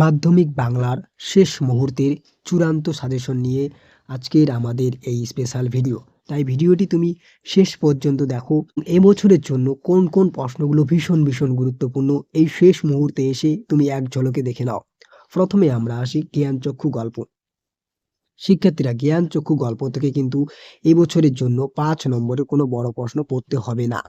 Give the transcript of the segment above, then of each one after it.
মাধ্যমিক বাংলার শেষ মুহূর্তের চূড়ান্ত সাজেশন নিয়ে আজকের আমাদের এই স্পেশাল ভিডিও তাই ভিডিওটি তুমি শেষ পর্যন্ত দেখো। এবছরের জন্য কোন কোন প্রশ্নগুলো ভীষণ ভীষণ গুরুত্বপূর্ণ, এই শেষ মুহূর্তে এসে তুমি এক ঝলকে দেখে নাও। প্রথমে আমরা আসি জ্ঞানচক্ষু গল্প। শিক্ষার্থীরা জ্ঞানচক্ষু গল্প থেকে কিন্তু এবছরের জন্য পাঁচ নম্বরের কোনো বড় প্রশ্ন পড়তে হবে না।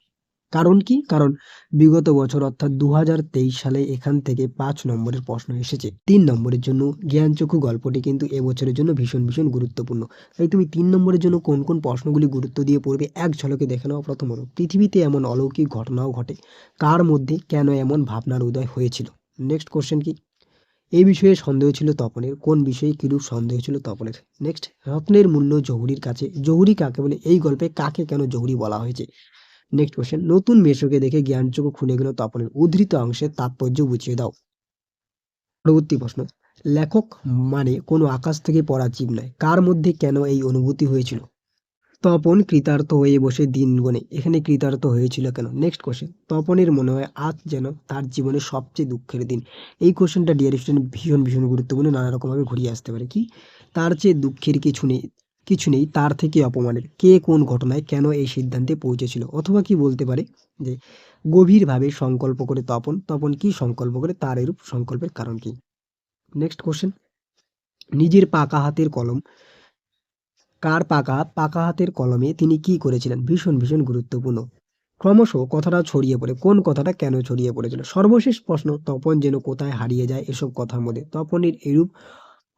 কারণ কি? কারণ বিগত বছর অর্থাৎ দু হাজার তেইশ সালে এখান থেকে পাঁচ নম্বরের প্রশ্ন এসেছে। তিন নম্বরের জন্য জ্ঞানচক্ষু গল্পটি কিন্তু এবছরের জন্য ভীষণ ভীষণ গুরুত্বপূর্ণ। তাই তুমি তিন নম্বরের জন্য কোন কোন প্রশ্নগুলি গুরুত্ব দিয়ে পড়বে এক ঝলকে দেখে নাও প্রথমত। পৃথিবীতে এমন অলৌকিক ঘটনাও ঘটে। কার মধ্যে কেন এমন ভাবনার উদয় হয়েছিল? নেক্সট কোশ্চেন কি? এই বিষয়ে সন্দেহ ছিল তপনের। কোন বিষয়ে কিরূপ সন্দেহ ছিল তপনের? নেক্সট রত্নের মূল্য জহুরির কাছে। জহুরি কাকে বলে? এই গল্পে কাকে কেন জহুরি বলা হয়েছে? নেক্সট কোশ্চেন নতুন মেশোকে দেখে জ্ঞানচক্ষু খুলে গেল তপনের উদ্ধৃত অংশের তাৎপর্য বুঝিয়ে দাও। পরবর্তী প্রশ্ন। লেখক মানে কোনো আকাশ থেকে পড়া জীব নয়। কার মধ্যে কেন এই অনুভূতি হয়েছিল? তপন কৃতার্থ হয়ে বসে দিন গণে এখানে কৃতার্থ হয়েছিল কেন? নেক্সট কোশ্চেন তপনের মনে হয় আজ যেন তার জীবনের সবচেয়ে দুঃখের দিন। এই কোশ্চেনটা ডিয়ার স্টুডেন্ট ভীষণ ভীষণ গুরুত্বপূর্ণ, নানা রকমভাবে ঘুরিয়ে আসতে পারে। কি? তার চেয়ে দুঃখের কিছু নেই। কিছু নেই, তার থেকে অপমানের। কে কোন ঘটনায় কেন এই সিদ্ধান্তে পৌঁছেছিল? অথবা কি বলতে পারে যে গভীরভাবে সংকল্প করে তপন তপন কি সংকল্প করে? তার এরূপ সংকল্পের কারণ কি? নেক্সট কোশ্চেন নিজের পাকা হাতের কলম, কার পাকা পাকা হাতের কলমে তিনি কি করেছিলেন? ভীষণ ভীষণ গুরুত্বপূর্ণ। ক্রমশ কথাটা ছড়িয়ে পড়ে। কোন কথাটা কেন ছড়িয়ে পড়েছিল? সর্বশেষ প্রশ্ন, তপন যেন কোথায় হারিয়ে যায় এসব কথার মধ্যে? তপনের এরূপ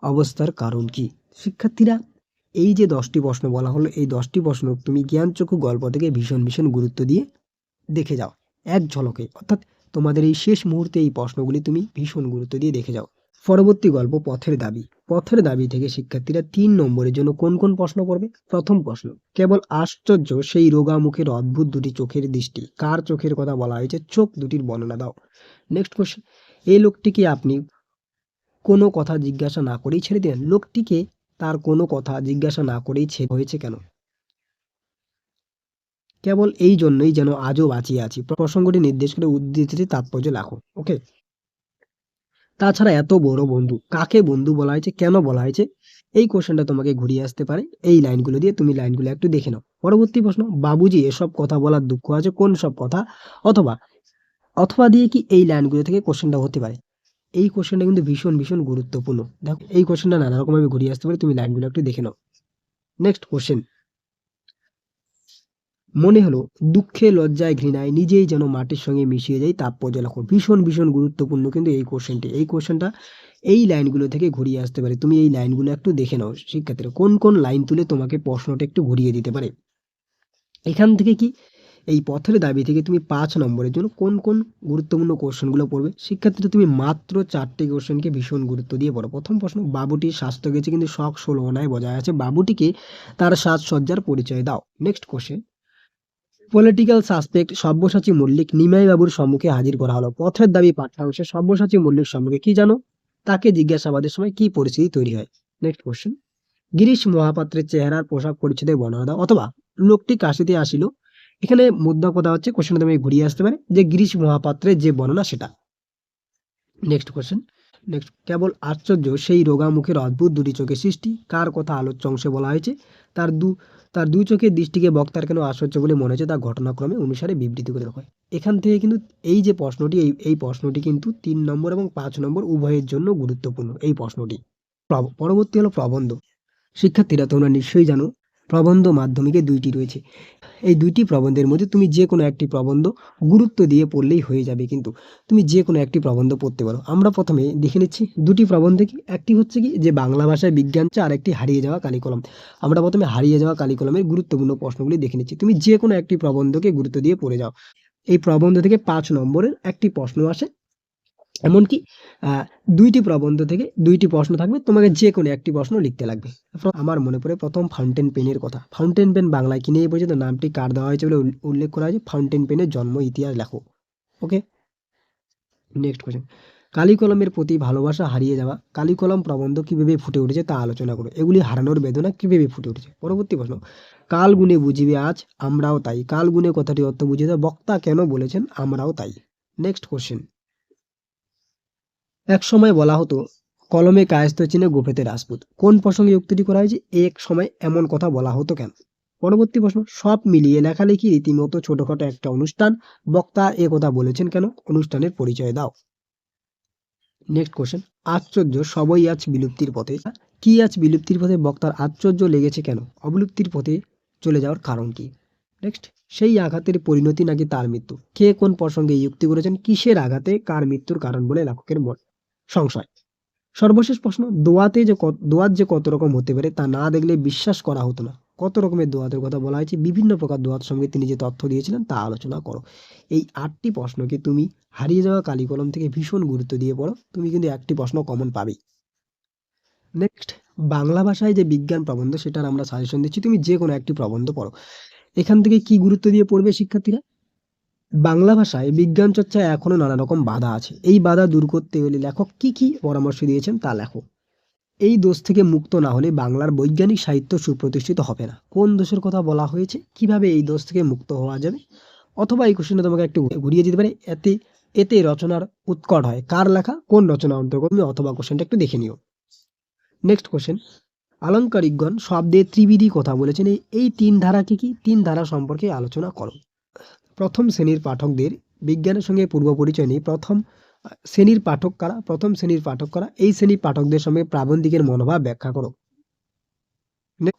অবস্থার কারণ কি? শিক্ষার্থীরা এই যে দশটি প্রশ্ন বলা হলো, এই দশটি প্রশ্ন তুমি জ্ঞানচক্ষু গল্প থেকে ভীষণ ভীষণ গুরুত্ব দিয়ে দেখে যাও, এক ঝলকে। অর্থাৎ তোমাদের এই শেষ মুহূর্তে এই প্রশ্নগুলি তুমি ভীষণ গুরুত্ব দিয়ে দেখে যাও। পরবর্তী গল্প, পথের দাবি। পথের দাবি থেকে শিক্ষার্থীরা তিন নম্বরের জন্য কোন কোন প্রশ্ন পড়বে প্রথম প্রশ্ন, কেবল আশ্চর্য সেই রোগা মুখের অদ্ভুত দুটি চোখের দৃষ্টি। কার চোখের কথা বলা হয়েছে? চোখ দুটির বর্ণনা দাও। নেক্সট কোশ্চেন এই লোকটিকে আপনি কোনো কথা জিজ্ঞাসা না করেই ছেড়ে দিলেন। লোকটিকে তার কোনো কথা জিজ্ঞাসা না করেই ছেড়ে হয়েছে কেন? কেবল এই জন্যই যেন আজও বাঁচিয়ে আছি। প্রসঙ্গটি নির্দেশ করে উদ্ধৃতিটি তাৎপর্য লেখো, ওকে? তাছাড়া এত বড় বন্ধু, কাকে বন্ধু বলা হয়েছে, কেন বলা হয়েছে, এই কোশ্চেনটা তোমাকে ঘুরিয়ে আসতে পারে। এই লাইনগুলো দিয়ে তুমি লাইনগুলো একটু দেখে নাও। পরবর্তী প্রশ্ন, বাবুজি এসব কথা বলার দুঃখ আছে, কোন সব কথা? অথবা অথবা দিয়ে কি এই লাইনগুলো থেকে কোশ্চেনটা হতে পারে? এই কোশ্চেনটা কিন্তু ভীষণ ভীষণ গুরুত্বপূর্ণ। দেখো, এই কোশ্চেনটা নানা রকমভাবে ঘুরিয়ে আসতে পারে, তুমি লাইনগুলো একটু দেখে নাও। নেক্সট কোশ্চেন মনে হলো, দুঃখে লজ্জায় ঘৃণায় নিজেই যেন মাটির সঙ্গে মিশিয়ে যায় তাৎপর্য লেখো ভীষণ ভীষণ গুরুত্বপূর্ণ কিন্তু এই কোশ্চেনটি এই কোশ্চেনটা এই লাইনগুলো থেকে ঘুরিয়ে আসতে পারে। তুমি এই লাইনগুলো একটু দেখে নাও, শিক্ষার্থীরা। কোন কোন লাইন তুলে তোমাকে প্রশ্নটা একটু ঘুরিয়ে দিতে পারে? এখান থেকে কি এই পথের দাবি থেকে তুমি পাঁচ নম্বরের জন্য কোন কোন গুরুত্বপূর্ণ কোশ্চেনগুলো পড়বে? শিক্ষার্থীরা তুমি মাত্র চারটি কোশ্চেনকে ভীষণ গুরুত্ব দিয়ে পড়ো। প্রথম প্রশ্ন বাবুটির স্বাস্থ্য গেছে কিন্তু শখ ষোলনায় বজায় আছে। বাবুটিকে তার সাজসজ্জার পরিচয় দাও। Next question political suspect Sabyasachi Mallick Nimai বাবুর সম্মুখে হাজির করা হলো। পথের দাবি পাঠ্যাংশে সব্যসাচী মল্লিক সম্মুখে কি জানো? তাকে জিজ্ঞাসাবাদের সময় কি পরিস্থিতি তৈরি হয়? নেক্সট কোশ্চেন গিরিশ মহাপাত্রের চেহারার পোশাক পরিচ্ছদের বর্ণনা দাও। অথবা লোকটি কাশিতে আসিল এখানে মুদ্রা কথা হচ্ছে কোশ্চেন তুমি ঘুরিয়ে আসতে পারে, যে গিরিশ মহাপাত্রের যে বর্ণনা সেটা। নেক্সট কোশ্চেন নেক্সট কেবল আশ্চর্য সেই রোগামুখের অদ্ভুত দুটি চোখের সৃষ্টি, কার কথা আলোচ্য অংশে বলা হয়েছে, তার দু, তার দুই চোখের দৃষ্টিকে বক্তার কেন আশ্চর্য বলে মনে হচ্ছে তা ঘটনাক্রমে অনুসারে বিবৃতি করে হয়। এখান থেকে কিন্তু এই যে প্রশ্নটি, এই এই প্রশ্নটি কিন্তু তিন নম্বর এবং পাঁচ নম্বর উভয়ের জন্য গুরুত্বপূর্ণ, এই প্রশ্নটি। প্রব- পরবর্তী হলো প্রবন্ধ। শিক্ষার্থীরা তোমরা নিশ্চয়ই জানো প্রবন্ধ মাধ্যমিকে দুইটি রয়েছে। এই দুইটি প্রবন্ধের মধ্যে তুমি যে কোনো একটি প্রবন্ধ গুরুত্ব দিয়ে পড়লেই হয়ে যাবে কিন্তু। তুমি যে কোনো একটি প্রবন্ধ পড়তে পারো। আমরা প্রথমে দেখে নিচ্ছি দুটি প্রবন্ধে কি, একটি হচ্ছে কি যে বাংলা ভাষায় বিজ্ঞান চা আর একটি হারিয়ে যাওয়া কালিকলম। আমরা প্রথমে হারিয়ে যাওয়া কালিকলমের গুরুত্বপূর্ণ প্রশ্নগুলি দেখে নিচ্ছি। তুমি যে কোনো একটি প্রবন্ধকে গুরুত্ব দিয়ে পড়ে যাও। এই প্রবন্ধ থেকে পাঁচ নম্বরের একটি প্রশ্ন আসে এমনকি দুইটি প্রবন্ধ থেকে দুইটি প্রশ্ন থাকবে, তোমাকে যে কোনো একটি প্রশ্ন লিখতে লাগবে। আমার মনে পড়ে প্রথম ফাউন্টেন পেনের কথা। ফাউন্টেন পেন বাংলায় কিনে এই পর্যন্ত নামটি কার দেওয়া হয়েছে বলে উল্লেখ করা হয়েছে? ফাউন্টেন পেনের জন্ম, ইতিহাস লেখো। ওকে? নেক্সট কোয়েশ্চেন কালি কলমের প্রতি ভালোবাসা হারিয়ে যাওয়া কালি কলম প্রবন্ধ কীভাবে ফুটে উঠেছে তা আলোচনা করো। এগুলি হারানোর বেদনা কীভাবে ফুটে উঠেছে? পরবর্তী প্রশ্ন। কাল গুণে বুঝিবে আজ, আমরাও তাই। কাল গুণে কথাটি অর্থ বুঝিয়ে বক্তা কেন বলেছেন, আমরাও তাই। নেক্সট কোশ্চেন এক সময় বলা হতো, কলমে কায়স্ত চিনে গোপেতে রাজপুত। কোন প্রসঙ্গে উক্তিটি করা হয়েছে? এক সময় এমন কথা বলা হতো কেন? পরবর্তী প্রশ্ন, সব মিলিয়ে লেখালেখি রীতিমতো ছোটখাটো একটা অনুষ্ঠান, বক্তা এ কথা বলেছেন কেন? অনুষ্ঠানের পরিচয় দাও। নেক্সট কোশ্চেন আশ্চর্য সবই আজ বিলুপ্তির পথে। কি আজ বিলুপ্তির পথে বক্তার আশ্চর্য লেগেছে কেন? অবলুপ্তির পথে চলে যাওয়ার কারণ কি? নেক্সট সেই আঘাতের পরিণতি নাকি তার মৃত্যু? কে কোন প্রসঙ্গে যুক্তি করেছেন? কিসের আঘাতে? কার মৃত্যুর কারণ বলে লেখকের মত। সংশয়। সর্বশেষ প্রশ্ন, দোয়াতে যে দোয়াত যে কত রকম হতে পারে তা না দেখলে বিশ্বাস করা হতো না। কত রকমের দোয়াতের কথা বলা হয়েছে, বিভিন্ন প্রকার দোয়াত সঙ্গে তিনি যে তথ্য দিয়েছিলেন তা আলোচনা করো। এই আটটি প্রশ্নকে তুমি হারিয়ে যাওয়া কালি কলম থেকে ভীষণ গুরুত্ব দিয়ে পড়ো, তুমি কিন্তু একটি প্রশ্ন কমন পাবেই। নেক্সট বাংলা ভাষায় যে বিজ্ঞান প্রবন্ধ, সেটার আমরা সাজেশন দিচ্ছি, তুমি যে কোনো একটি প্রবন্ধ পড়ো। এখান থেকে কি গুরুত্ব দিয়ে পড়বে শিক্ষার্থীরা? বাংলা ভাষায় বিজ্ঞান চর্চায় এখনও নানা রকম বাধা আছে। এই বাধা দূর করতে হলে লেখক কি কি পরামর্শ দিয়েছেন তা লেখো। এই দোষ থেকে মুক্ত না হলে বাংলার বৈজ্ঞানিক সাহিত্য সুপ্রতিষ্ঠিত হবে না। কোন দোষের কথা বলা হয়েছে? কীভাবে এই দোষ থেকে মুক্ত হওয়া যাবে? অথবা এই কোশ্চেনটা তোমাকে একটু ঘুরিয়ে দিতে পারে। এতে এতে রচনার উৎকট হয়। কার লেখা? কোন রচনা অন্তর্গত অথবা কোশ্চেনটা একটু দেখে নিও। নেক্সট কোশ্চেন আলংকারিকগণ শব্দে ত্রিবিধি কথা বলেছেন। এই- তিন ধারা কি কি? তিন ধারা সম্পর্কে আলোচনা করো। প্রথম শ্রেণির পাঠকদের বিজ্ঞানের সঙ্গে পূর্ব পরিচয় নেই। প্রথম শ্রেণির পাঠক কারা? প্রথম শ্রেণির পাঠক কারা? এই শ্রেণির পাঠকদের সঙ্গে প্রাবন্ধিকের মনোভাব ব্যাখ্যা করো।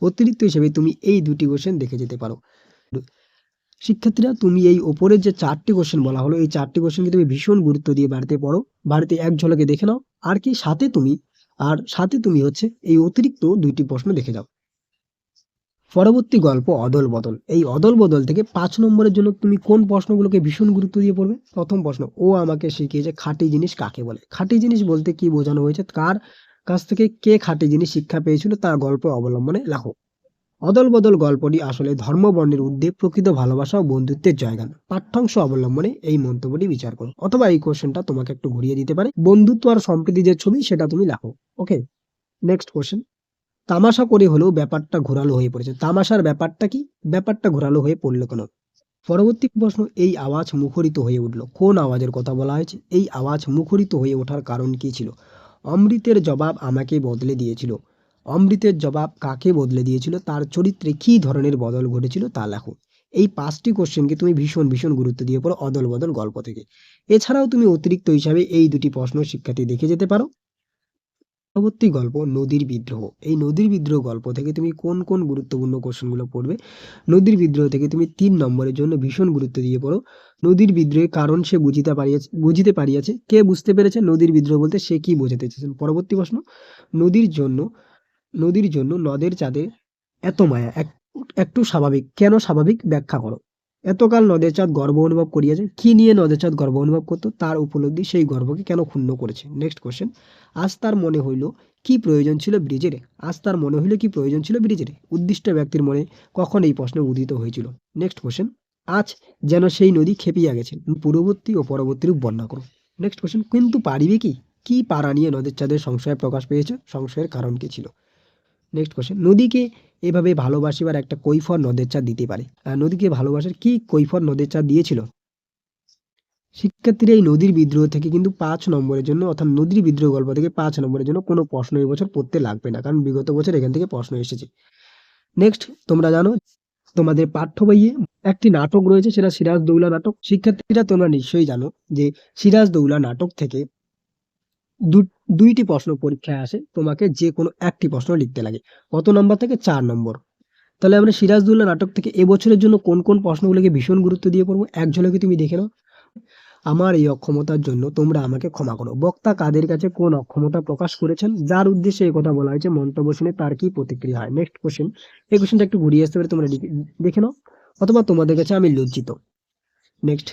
অতিরিক্ত হিসেবে তুমি এই দুটি কোশ্চেন দেখে যেতে পারো। শিক্ষার্থীরা, তুমি এই ওপরের যে চারটি কোশ্চেন বলা হলো, এই চারটি কোশ্চেনকে তুমি ভীষণ গুরুত্ব দিয়ে বাড়িতে পড়ো। বাড়িতে এক ঝলকে দেখে নাও। আর কি, সাথে তুমি, আর সাথে তুমি হচ্ছে এই অতিরিক্ত দুইটি প্রশ্ন দেখে যাও। পরবর্তী গল্প অদল বদল। এই অদল বদল থেকে পাঁচ নম্বরের জন্য তুমি কোন প্রশ্নগুলোকে ভীষণ গুরুত্ব দিয়ে পড়বে? প্রথম প্রশ্ন, ও আমাকে শিখিয়েছে খাঁটি জিনিস কাকে বলে? খাঁটি জিনিস বলতে কি বোঝানো হয়েছে? কার কাছ থেকে কে খাঁটি জিনিস শিক্ষা পেয়েছিল? তার গল্প অবলম্বনে লেখো অদল বদল গল্পটি আসলে ধর্ম বর্ণের ঊর্ধ্বে প্রকৃত ভালোবাসা ও বন্ধুত্বের জয়গান পাঠ্যাংশ অবলম্বনে এই মন্তব্যটি বিচার করো। অথবা এই কোশ্চেনটা তোমাকে একটু ঘুরিয়ে দিতে পারে। বন্ধুত্ব আর সম্প্রীতি যে ছবি, সেটা তুমি লেখো। ওকে নেক্সট কোশ্চেন তামাশা করে হলেও ব্যাপারটা ঘোরালো হয়ে পড়েছে। তামাশার ব্যাপারটা কি? ব্যাপারটা ঘোরালো হয়ে পড়ল কেন? পরবর্তী প্রশ্ন, এই আওয়াজ মুখরিত হয়ে উঠল। কোন আওয়াজের কথা বলা হয়েছে? এই আওয়াজ মুখরিত হয়ে ওঠার কারণ কি ছিল? অমৃতের জবাব আমাকে বদলে দিয়েছিল। অমৃতের জবাব কাকে বদলে দিয়েছিল? তার চরিত্রে কী ধরনের বদল ঘটেছিল তা লেখো। এই পাঁচটি কোশ্চেনকে তুমি ভীষণ ভীষণ গুরুত্ব দিয়ে পড়ো অদল বদল গল্প থেকে। এছাড়াও তুমি অতিরিক্ত হিসাবে এই দুটি প্রশ্ন শিক্ষার্থী দেখে যেতে পারো। পরবর্তী গল্প নদীর বিদ্রোহ। এই নদীর বিদ্রোহ গল্প থেকে তুমি কোন কোন গুরুত্বপূর্ণ কোশ্চেনগুলো পড়বে? নদীর বিদ্রোহ থেকে তুমি তিন নম্বরের জন্য ভীষণ গুরুত্ব দিয়ে পড়ো। নদীর বিদ্রোহের কারণ সে বুঝিতে পারিয়াছে বুঝিতে পারিয়াছে, কে বুঝতে পেরেছে, নদীর বিদ্রোহ বলতে সে কি বোঝাতে চেয়েছেন পরবর্তী প্রশ্ন, নদীর জন্য নদীর জন্য নদের চাঁদে এত মায়া, এক- একটু স্বাভাবিক, কেন স্বাভাবিক? ব্যাখ্যা করো। এতকাল নদের চাঁদ গর্ব অনুভব করিয়াছে কি নিয়ে নদের চাঁদ গর্ব অনুভব করতো? তার উপলব্ধি সেই গর্বকে কেন ক্ষুণ্ণ করেছে? নেক্সট কোশ্চেন আজ তার মনে হইল, কি প্রয়োজন ছিল ব্রিজের? আজ তার মনে হইল, কি প্রয়োজন ছিল ব্রিজের? উদ্দিষ্ট ব্যক্তির মনে কখন এই প্রশ্ন উদিত হয়েছিল নেক্সট কোশ্চেন আজ যেন সেই নদী খেপিয়া গেছে, পূর্ববর্তী ও পরবর্তী রূপ বর্ণনা করো নেক্সট কোশ্চেন কিন্তু পারিবে কি? কি পারা নিয়ে নদের চাঁদের সংশয় প্রকাশ পেয়েছে? সংশয়ের কারণ কি ছিল? নেক্সট কোশ্চেন নদীকে এভাবে ভালোবাসিবার একটা কৈফর নদের চাঁদ দিতে পারে। নদীকে ভালোবাসার কি কৈফর নদের চাঁদ দিয়েছিল? শিক্ষার্থীরা এই নদীর বিদ্রোহ থেকে কিন্তু পাঁচ নম্বরের জন্য অর্থাৎ নদীর বিদ্রোহ গল্প থেকে পাঁচ নম্বরের জন্য কোনো প্রশ্ন এই বছর পড়তে লাগবে না, কারণ বিগত বছর এখান থেকে প্রশ্ন এসেছে। নেক্সট তোমরা জানো, তোমাদের পাঠ্য বইয়ে একটি নাটক রয়েছে, সেটা সিরাজ দৌলা নাটক। শিক্ষার্থীরা তোমরা নিশ্চয়ই জানো যে সিরাজ দৌলা নাটক থেকে দুইটি প্রশ্ন পরীক্ষায় আসে, তোমাকে যে কোনো একটি প্রশ্ন লিখতে লাগে। কত নম্বর থেকে চার নম্বর? তাহলে আমরা সিরাজদুল্লাহ নাটক থেকে এবছরের জন্য কোন কোন প্রশ্নগুলোকে ভীষণ গুরুত্ব দিয়ে পড়ব? এক ঝলকে তুমি দেখে নাও। আমার এই অক্ষমতার জন্য তোমরা আমাকে ক্ষমা করো। বক্তা কাদের কাছে কোন অক্ষমতা প্রকাশ করেছেন? যার উদ্দেশ্যে এই কথা বলা হয়েছে, মন্তব্য শুনে তার কি প্রতিক্রিয়া হয়? নেক্সট কোশ্চেন এই কোশ্চেনটা একটু ঘুরিয়ে আসতে পারে, তোমরা দেখে নাও। অথবা তোমাদের কাছে আমি লজ্জিত। নেক্সট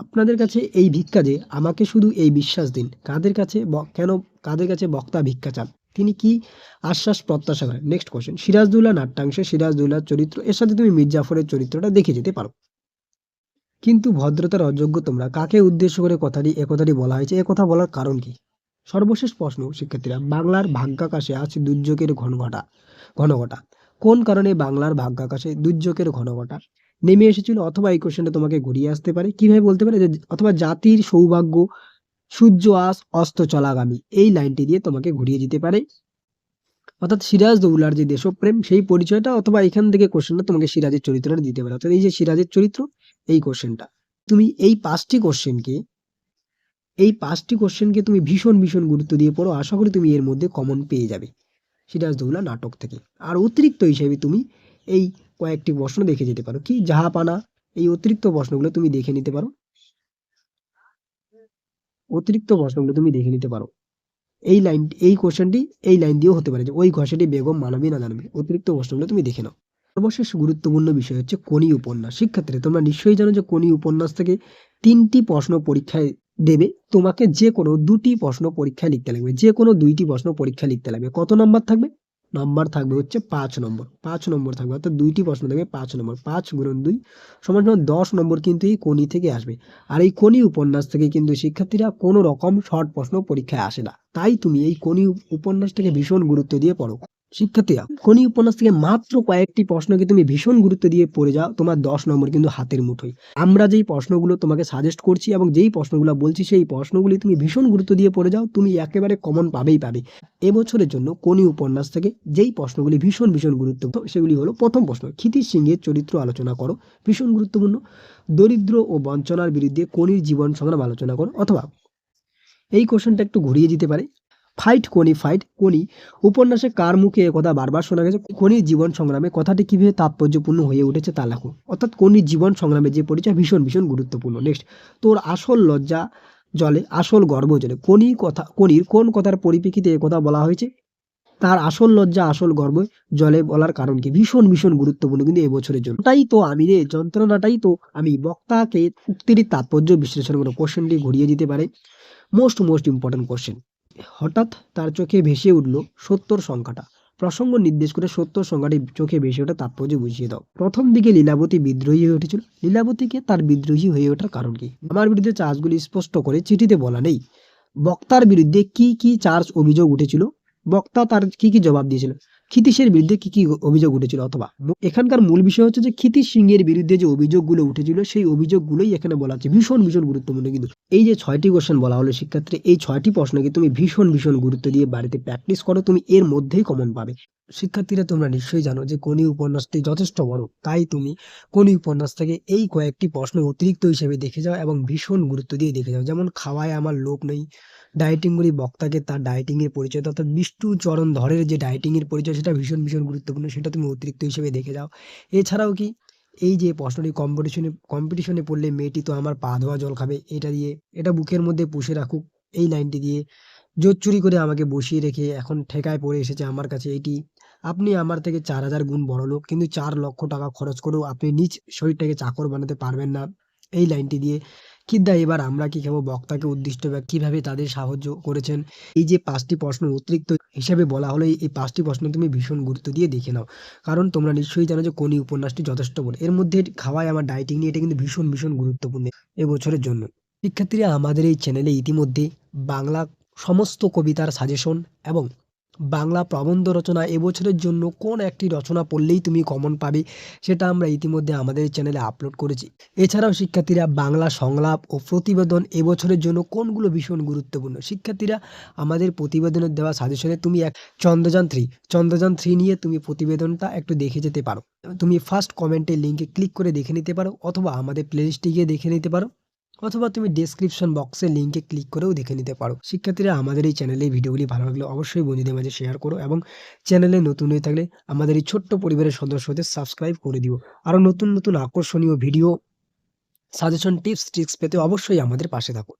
আপনাদের কাছে এই ভিক্ষা যে আমাকে শুধু এই বিশ্বাস দিন। কাদের কাছে কেন কাদের কাছে বক্তা ভিক্ষা চান? তিনি কি আশ্বাস প্রত্যাশা করেন? নেক্সট কোয়েশ্চেন সিরাজদৌল্লা নাট্যাংশে সিরাজদৌল্লার চরিত্র, এর সাথে তুমি মির্জাফরের চরিত্রটা দেখে যেতে পারো। কিন্তু ভদ্রতার অযোগ্য তোমরা, কাকে উদ্দেশ্য করে কথাটি, এ কথাটি বলা হয়েছে? এ কথা বলার কারণ কি? সর্বশেষ প্রশ্ন, শিক্ষার্থীরা, বাংলার ভাগ্যাকাশে আছে দুর্যোগের ঘন ঘটা ঘন ঘটা কোন কারণে বাংলার ভাগ্যাকাশে দুর্যোগের ঘন ঘটা নেমে এসেছিল অথবা এই কোশ্চেনটা তোমাকে ঘুরিয়ে আসতে পারে। কীভাবে বলতে পারে? যে, অথবা জাতির সৌভাগ্য, সূর্য, আস, অস্ত, চলাগামী, এই লাইনটি দিয়ে তোমাকে ঘুরিয়ে দিতে পারে। অর্থাৎ সিরাজ দৌলার যে দেশপ্রেম, সেই পরিচয়টা অথবা এখান থেকে কোশ্চেনটা তোমাকে সিরাজের চরিত্রটা দিতে পারে। অর্থাৎ এই যে সিরাজের চরিত্র, এই কোশ্চেনটা তুমি এই পাঁচটি কোশ্চেনকে এই পাঁচটি কোশ্চেনকে তুমি ভীষণ ভীষণ গুরুত্ব দিয়ে পড়ো। আশা করি তুমি এর মধ্যে কমন পেয়ে যাবে। সিরাজদৌল্লা নাটক থেকে। আর অতিরিক্ত হিসেবে তুমি এই কয়েকটি প্রশ্ন দেখে যেতে পারো। কি জাহাপানা এই অতিরিক্ত প্রশ্নগুলো তুমি দেখে নিতে পারো। অতিরিক্ত প্রশ্নগুলো তুমি দেখে নিতে পারো। এই লাইন, এই কোশ্চেনটি এই লাইন দিয়েও হতে পারে যে ওই ঘষাটি বেগম মানবী না জানবে। অতিরিক্ত প্রশ্নগুলো তুমি দেখে নাও। সর্বশেষ গুরুত্বপূর্ণ বিষয় হচ্ছে কোনি উপন্যাস। শিক্ষার্থী তোমরা নিশ্চয়ই জানো যে কোনি উপন্যাস থেকে তিনটি প্রশ্ন পরীক্ষায় দেবে। তোমাকে যে কোনো দুটি প্রশ্ন পরীক্ষায় লিখতে লাগবে। যে কোনো দুইটি প্রশ্ন পরীক্ষা লিখতে লাগবে। কত নম্বর থাকবে? নম্বর থাকবে হচ্ছে পাঁচ নম্বর। পাঁচ নম্বর থাকবে, অর্থাৎ দুইটি প্রশ্ন থাকবে পাঁচ নম্বর। পাঁচ গুণন দুই সমান সমান দশ নম্বর কিন্তু এই কোনি থেকে আসবে। আর এই কোনি উপন্যাস থেকে কিন্তু শিক্ষার্থীরা কোনো রকম শর্ট প্রশ্ন পরীক্ষায় আসে না। তাই তুমি এই কোনি উপন্যাসটাকে ভীষণ গুরুত্ব দিয়ে পড়ো। শিক্ষার্থীরা কোনি উপন্যাস থেকে মাত্র কয়েকটি প্রশ্নকে তুমি ভীষণ গুরুত্ব দিয়ে পড়ে যাও, তোমার দশ নম্বর কিন্তু হাতের মুঠোয়। আমরা যেই প্রশ্নগুলো তোমাকে সাজেস্ট করছি এবং যেই প্রশ্নগুলো বলছি, সেই প্রশ্নগুলি তুমি ভীষণ গুরুত্ব দিয়ে পড়ে যাও, তুমি একেবারে কমন পাবেই পাবে। এবছরের জন্য কোনি উপন্যাস থেকে যেই প্রশ্নগুলি ভীষণ ভীষণ গুরুত্বপূর্ণ, সেগুলি হলো প্রথম প্রশ্ন, ক্ষিতিশ সিংহের চরিত্র আলোচনা করো, ভীষণ গুরুত্বপূর্ণ। দরিদ্র ও বঞ্চনার বিরুদ্ধে কোনির জীবন সংগ্রাম আলোচনা করো, অথবা এই কোশ্চেনটা একটু ঘুরিয়ে দিতে পারে। Fight, Koni fight, Koni. উপন্যাসে কার মুখে একথা বারবার শোনা গেছে? কোনির জীবন সংগ্রামে কথাটি কীভাবে তাৎপর্যপূর্ণ হয়ে উঠেছে তা লেখো। অর্থাৎ কোনির জীবন সংগ্রামে যে পরিচয় ভীষণ ভীষণ গুরুত্বপূর্ণ। নেক্সট তোর আসল লজ্জা জলে, আসল গর্ব জলে। কোনি কথা, কোনির কোন কথার পরিপ্রেক্ষিতে কথা বলা হয়েছে? তার আসল লজ্জা, আসল গর্ব জলে বলার কারণ কি? ভীষণ ভীষণ গুরুত্বপূর্ণ কিন্তু এবছরের জন্য। তাই তো আমি রে, যন্ত্রণাটাই তো আমি বক্তাকে উক্তির তাৎপর্য বিশ্লেষণ করে কোশ্চেনটি ঘুরিয়ে দিতে পারে। মোস্ট মোস্ট ইম্পর্টেন্ট কোশ্চেন হঠাৎ তার চোখে ভেসে উঠল সত্তর সংখ্যাটা। প্রসঙ্গ নির্দেশ করে সত্তর সংখ্যাটি চোখে ভেসে ওঠা তাৎপর্য বুঝিয়ে দাও। প্রথম দিকে লীলাবতী বিদ্রোহী হয়ে উঠেছিল। লীলাবতীকে তার বিদ্রোহী হয়ে ওঠার কারণ কি? আমার বিরুদ্ধে চার্জগুলি স্পষ্ট করে চিঠিতে বলা নেই। বক্তার বিরুদ্ধে কি কি চার্জ অভিযোগ উঠেছিল? বক্তা তার কি কি জবাব দিয়েছিল? ক্ষিতীশের বিরুদ্ধে কি কি অভিযোগ উঠেছিল অথবা? এখানকার মূল বিষয় হচ্ছে যে ক্ষিতীশ সিংহের বিরুদ্ধে যে অভিযোগগুলো উঠেছিল, সেই অভিযোগগুলোই এখানে বলা হচ্ছে। ভীষণ ভীষণ গুরুত্বপূর্ণ কিন্তু। এই যে ছয়টি কোশ্চেন বলা হলো শিক্ষার্থী এই ছয়টি প্রশ্নকে তুমি ভীষণ ভীষণ গুরুত্ব দিয়ে বাড়িতে প্র্যাকটিস করো, তুমি এর মধ্যেই কমন পাবে। শিক্ষার্থীরা তোমরা নিশ্চয়ই জানো যে কোনি উপন্যাসটি যথেষ্ট বড়, তাই তুমি কোনি উপন্যাস থেকে এই কয়েকটি প্রশ্ন অতিরিক্ত হিসেবে দেখে যাও এবং ভীষণ গুরুত্ব দিয়ে দেখে যাও। যেমন, খাওয়ায় আমার লোক নেই ডায়েটিং করি বক্তাকে তার ডায়েটিং এর পরিচয়, অর্থাৎ বিষ্ণু চরণ ধরের যে ডায়েটিং এর পরিচয় সেটা ভীষণ ভীষণ গুরুত্বপূর্ণ, সেটা তুমি অতিরিক্ত হিসেবে দেখে যাও। এছাড়াও কি, এই যে প্রশ্নটি কম্পিটিশনে কম্পিটিশনে পড়লে মেয়েটি তো আমার পা ধোয়া জল খাবে, এটা দিয়ে, এটা বুকের মধ্যে পুষে রাখুক, এই লাইনটি দিয়ে জোর চুরি করে আমাকে বসিয়ে রেখে এখন ঠেকায় পড়ে এসেছে আমার কাছে এইটি আপনি আমার থেকে চার হাজার গুণ বড় লোক, কিন্তু চার লক্ষ টাকা খরচ করেও আপনি নিজ শরীরটাকে চাকর বানাতে পারবেন না। এই লাইনটি দিয়ে কিদ্দা এবার আমরা কি খাব? বক্তাকে উদ্দিষ্ট বা কীভাবে তাদের সাহায্য করেছেন? এই যে পাঁচটি প্রশ্ন অতিরিক্ত হিসাবে বলা হলো, এই- পাঁচটি প্রশ্ন তুমি ভীষণ গুরুত্ব দিয়ে দেখে নাও। কারণ তোমরা নিশ্চয়ই জানো যে কোনি উপন্যাসটি যথেষ্ট বলে এর মধ্যে খাওয়ায় আমার ডায়েটিং নিয়ে এটা কিন্তু ভীষণ ভীষণ গুরুত্বপূর্ণ এবছরের জন্য। শিক্ষার্থীরা আমাদের এই চ্যানেলে ইতিমধ্যে বাংলা সমস্ত কবিতার সাজেশন এবং বাংলা প্রবন্ধ রচনা এবছরের জন্য কোন একটি রচনা পড়লেই তুমি কমন পাবে, সেটা আমরা ইতিমধ্যে আমাদের চ্যানেলে আপলোড করেছি। এছাড়াও শিক্ষার্থীরা বাংলা সংলাপ ও প্রতিবেদন এবছরের জন্য কোনগুলো ভীষণ গুরুত্বপূর্ণ? শিক্ষার্থীরা, আমাদের প্রতিবেদনের দেওয়া সাজেশনে তুমি এক চন্দ্রযান থ্রি চন্দ্রযান থ্রি নিয়ে তুমি প্রতিবেদনটা একটু দেখে যেতে পারো। তুমি ফার্স্ট কমেন্টের লিঙ্কে ক্লিক করে দেখে নিতে পারো, অথবা আমাদের প্লেলিস্টে গিয়ে দেখে নিতে পারো। অথবা তুমি ডেসক্রিপশন বক্সে লিঙ্কে ক্লিক করেও দেখে নিতে পারো। শিক্ষার্থীরা, আমাদের এই চ্যানেলে ভিডিওগুলি ভালো লাগলে অবশ্যই বন্ধুদের মাঝে শেয়ার করো এবং চ্যানেলে নতুন হয়ে থাকলে আমাদের এই ছোট্ট পরিবারের সদস্যদের সাবস্ক্রাইব করে দিও। আরও নতুন নতুন আকর্ষণীয় ভিডিও সাজেশন টিপস ট্রিক্স পেতে অবশ্যই আমাদের পাশে থাকুন।